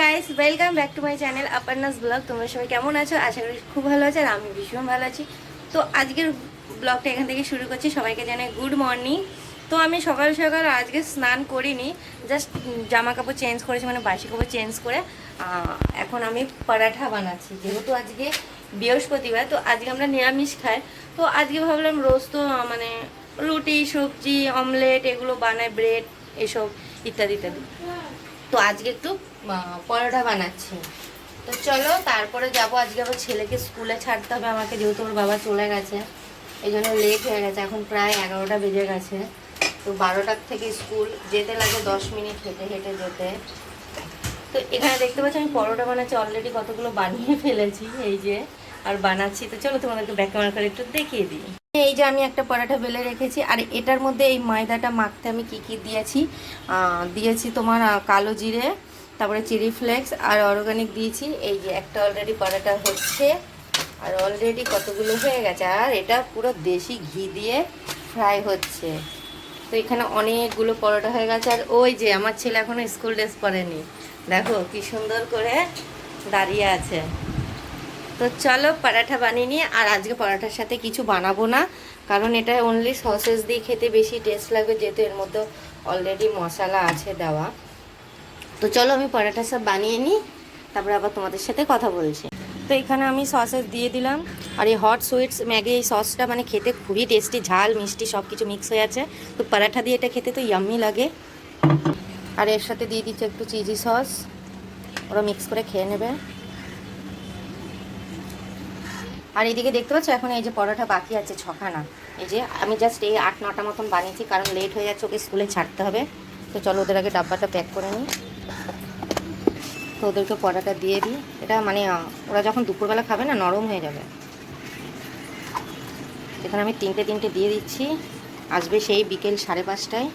Guys welcome back to my channel Aparna's blog তোমরা সবাই কেমন আছো? আশা করি খুব ভালো আছো, আর আমি ভীষণ ভালো আছি। তো আজকের ব্লগটা এখান থেকে শুরু করছি। সবাইকে জানাই গুড মর্নিং তো আমি সকাল সকাল আজকে স্নান করিনি জাস্ট জামা কাপড় চেঞ্জ করেছি মানে বাসি কাপড় চেঞ্জ করে এখন আমি পরাঠা বানাচ্ছি, যেহেতু আজকে বৃহস্পতিবার, তো আজকে আমরা নিরামিষ খাই। তো আজকে ভাবলাম রোজ তো মানে রুটি, সবজি অমলেট এগুলো বানাই ব্রেড এসব ইত্যাদি ইত্যাদি। তো আজকে একটু পরোটা বানাচ্ছি। তো চলো, তারপরে যাব। আজকে আবার ছেলেকে স্কুলে ছাড়তে হবে আমাকে, যেহেতু ওর বাবা চলে গেছে। এই জন্য লেট হয়ে গেছে। এখন প্রায় এগারোটা বেজে গেছে। তো বারোটার থেকে স্কুল যেতে লাগে দশ মিনিট হেঁটে হেঁটে যেতে। তো এখানে দেখতে পাচ্ছি, আমি পরোটা বানাচ্ছি। অলরেডি কতগুলো বানিয়ে ফেলেছি, এই যে। আর বানাচ্ছি। তো চলো তোমাদেরকে ব্যাক ক্যামেরা করে একটু দেখিয়ে দিই। এই যে আমি একটা পরোটা বেলে রেখেছি, আর এটার মধ্যে এই ময়দাটা মাখতে আমি কি কি দিয়েছি? দিয়েছি তোমার কালো জিরে, তারপরে চিলি ফ্লেক্স, আর অর্গানিক দিয়েছি। এই যে একটা অলরেডি পরোটা হচ্ছে, আর অলরেডি কতগুলো হয়ে গেছে, আর এটা পুরো দেশি ঘি দিয়ে ফ্রাই হচ্ছে। তো এখানে অনেকগুলো পরোটা হয়ে গেছে, আর ওই যে আমার ছেলে এখনও স্কুল ড্রেস পরেনি। দেখো কি সুন্দর করে দাঁড়িয়ে আছে। তো চলো পরাঠা বানিয়ে নিয়ে, আর আজকে পরাঠার সাথে কিছু বানাবো না, কারণ এটা অনলি সসেস দিয়ে খেতে বেশি টেস্ট লাগবে, যেহেতু এর মধ্যে অলরেডি মশলা আছে দেওয়া। তো চলো আমি পরাঠা সব বানিয়ে নিই, তারপরে আবার তোমাদের সাথে কথা বলছি। তো এখানে আমি সসেস দিয়ে দিলাম, আর এই হট সুইটস ম্যাগি, এই সসটা মানে খেতে খুবই টেস্টি ঝাল, মিষ্টি সব কিছু মিক্স হয়ে আছে। তো পরাঠা দিয়ে এটা খেতে তো ইয়াম্মি লাগে। আর এর সাথে দিয়ে দিচ্ছে একটু চিজি সস ওরা মিক্স করে খেয়ে নেবে। আর এদিকে দেখতে পাচ্ছ, এখন এই যে পরোটা বাকি আছে ছখানা। এই যে আমি জাস্ট এই আট, নটা মতন বানিয়েছি, কারণ লেট হয়ে যাচ্ছে, ওকে স্কুলে ছাড়তে হবে। তো চলো ওদের আগে ডাব্বাটা প্যাক করে নিই। তো ওদেরকে পরোটা দিয়ে দিই। এটা মানে ওরা যখন দুপুরবেলা খাবে না, নরম হয়ে যাবে। এখানে আমি তিনটে তিনটে দিয়ে দিচ্ছি। আসবে সেই বিকেল সাড়ে পাঁচটায়।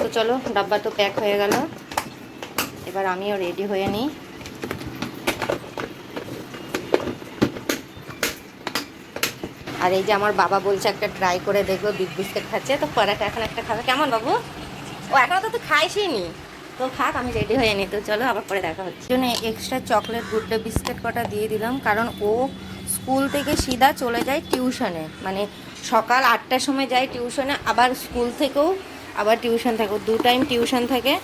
তো চলো, ডাব্বা তো প্যাক হয়ে গেল। এবার আমিও রেডি হয়ে নিই। আর এই যে আমার বাবা বলছে একটা ট্রাই করে দেখব বিগ বিস্কিট খাচ্ছে। তো পরাটা এখন একটা খাবে। কেমন বাবু? ও এখনও তো খাইসই নি তো খাক আমি রেডি হয়ে নি। তো চলো, আবার পরে দেখা হচ্ছে। জন্য এক্সট্রা চকলেট গুড্ডে বিস্কিট কটা দিয়ে দিলাম। কারণ ও স্কুল থেকে সিধা চলে যায় টিউশনে মানে সকাল আটটার সময় যায় টিউশনে আবার স্কুল থেকেও, আবার টিউশন থাকে। দু টাইম টিউশন থাকে।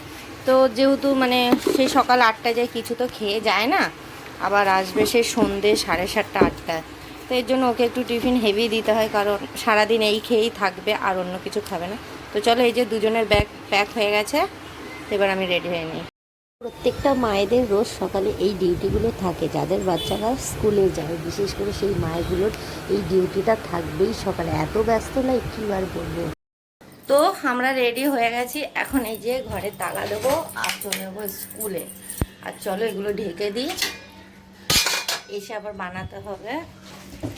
তো যেহেতু মানে সেই সকাল আটটায় যায়, কিছু তো খেয়ে যায় না। আবার আসবে সেই সন্ধে সাড়ে সাতটা, আটটায়। তো এর জন্য ওকে একটু টিফিন হেভি দিতে হয় কারণ সারাদিন এই খেয়েই থাকবে আর অন্য কিছু খাবে না। তো চলো এই যে দুজনের ব্যাগ প্যাক হয়ে গেছে এবার আমি রেডি হয়ে নিই। প্রত্যেকটা মায়েদের রোজ সকালে এই ডিউটিগুলো থাকে। যাদের বাচ্চারা স্কুলে যায় বিশেষ করে সেই মায়েগুলোর এই ডিউটিটা থাকবেই সকালে। এত ব্যস্ত নয় কী আর বলব? তো আমরা রেডি হয়ে গেছি। এখন এই যে ঘরে তালা দেবো আর চলে যাব স্কুলে। আর চলো এগুলো ঢেকে দিই। এসে আবার বানাতে হবে।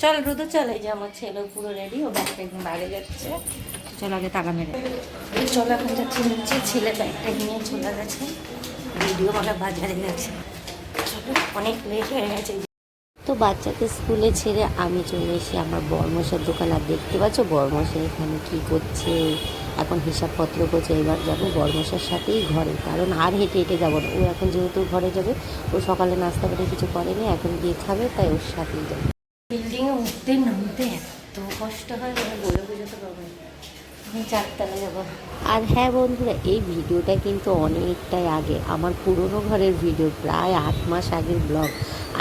চল রুদু চল এই যে, আমার ছেলে পুরো রেডি ও ব্যাগটা একদম বাইরে যাচ্ছে। চলো আগে তাকা মেরে চলো, এখন যাচ্ছি নিচে ছেলে ব্যাগটা নিয়ে চলে গেছে। ভিডিও মানে বাজারে গেছে। চলো, অনেক লেট হয়ে গেছে। তো বাচ্চাকে স্কুলে ছেড়ে আমি চলে এসে আমার বর্মশার দোকান। আর দেখতে পাচ্ছ, বর্মশা এখানে কি করছে? এখন হিসাবপত্র করছে, এবার যাব বর্মশার সাথেই ঘরে। কারণ আর হেঁটে হেঁটে যাব না। ও এখন যেহেতু ঘরে যাবে, ও সকালে নাস্তা করে কিছু করেনি, এখন গিয়ে খাবে, তাই ওর সাথেই যাবে। উঠতে নামতে এত কষ্ট হয় মানে বলে বোঝাতে পারব আর হ্যাঁ বন্ধুরা, এই ভিডিওটা কিন্তু অনেকটাই আগে। আমার পুরনো ঘরের ভিডিও, প্রায় আট মাস আগের ব্লগ।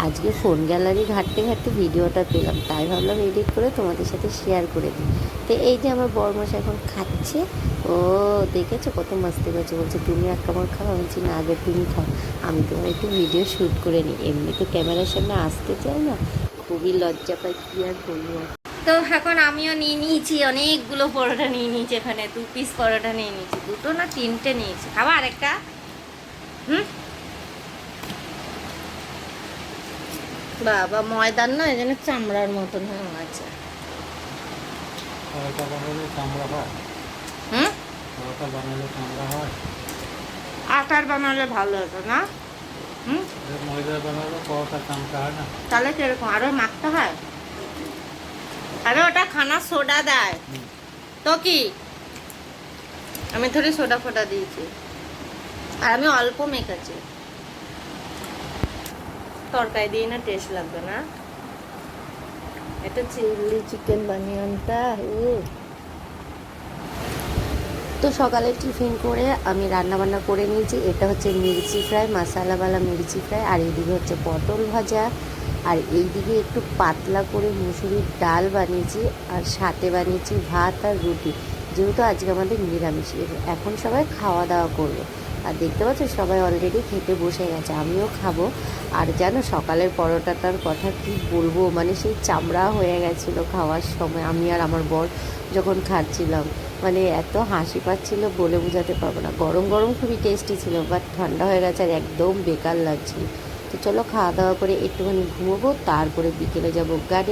আজকে ফোন গ্যালারি ঘাঁটতে ঘাঁটতে ভিডিওটা পেলাম। তাই ভাবলাম এডিট করে তোমাদের সাথে শেয়ার করে দিই। তো এই যে আমার বরমাস এখন খাচ্ছে, ও দেখেছ কত মাস্তি করছে? বলছে, তুমি এক কামড় খাও, আমি বলছি, না আগে তুমি খাও। আমি তোমার একটু ভিডিও শ্যুট করে নিই। এমনি তো ক্যামেরার সামনে আসতে চাই না। খুবই লজ্জা পাই কী আর বলব? তো এখন আমিও নিয়ে নিয়েছি অনেকগুলো পরোটা নিয়ে নিয়েছি এখানে দু পিস পরোটা নিয়ে নিয়েছি দুটো না তিনটে নিয়েছি। খাবার আরেকটা? হুম? বাবা ময়দান না এই জন্য চামড়ার মতন হয়ে আছে হয়? হয়? আটার বানালে ভালো হতো না? হুম? ময়দা হয় না? তাহলে কীরকম? আরও মাখতে হয়? আরে ওটা খানা সোডা দেয়। তো কি? আমি থোড়ি সোডা ফোডা দিয়েছি। আর আমি অল্প মেখেছি। তরকারি দিয়ে না টেস্ট লাগবে না। একটা চিলি চিকেন বানিয়ে আনতা ও তো সকালে টিফিন করে আমি রান্না বান্না করে নিয়েছি। এটা হচ্ছে মির্চি ফ্রাই মশালাওয়ালা মির্চি ফ্রাই, আর এইদিকে হচ্ছে পটল ভাজা। আর এইদিকে একটু পাতলা করে মুসুরির ডাল বানিয়েছি, আর সাথে বানিয়েছি ভাত আর রুটি। যেহেতু আজকে আমাদের নিরামিষ, এখন সবাই খাওয়া দাওয়া করবে। আর দেখতে পাচ্ছ, সবাই অলরেডি খেতে বসে গেছে, আমিও খাব। আর জানো, সকালের পরোটাটার কথা কি বলব? মানে সেই চামড়া হয়ে গেছিল খাওয়ার সময়। আমি আর আমার বর যখন খাচ্ছিলাম মানে এত হাসি পাচ্ছিল বলে বোঝাতে পারব না। গরম গরম খুবই টেস্টি ছিল বাট ঠান্ডা হয়ে গেছে আর একদম বেকার লাগছিল। তো চলো খাওয়া দাওয়া করে একটুখানি ঘুমোবো, তারপরে বিকেলে যাব। গার্ডেন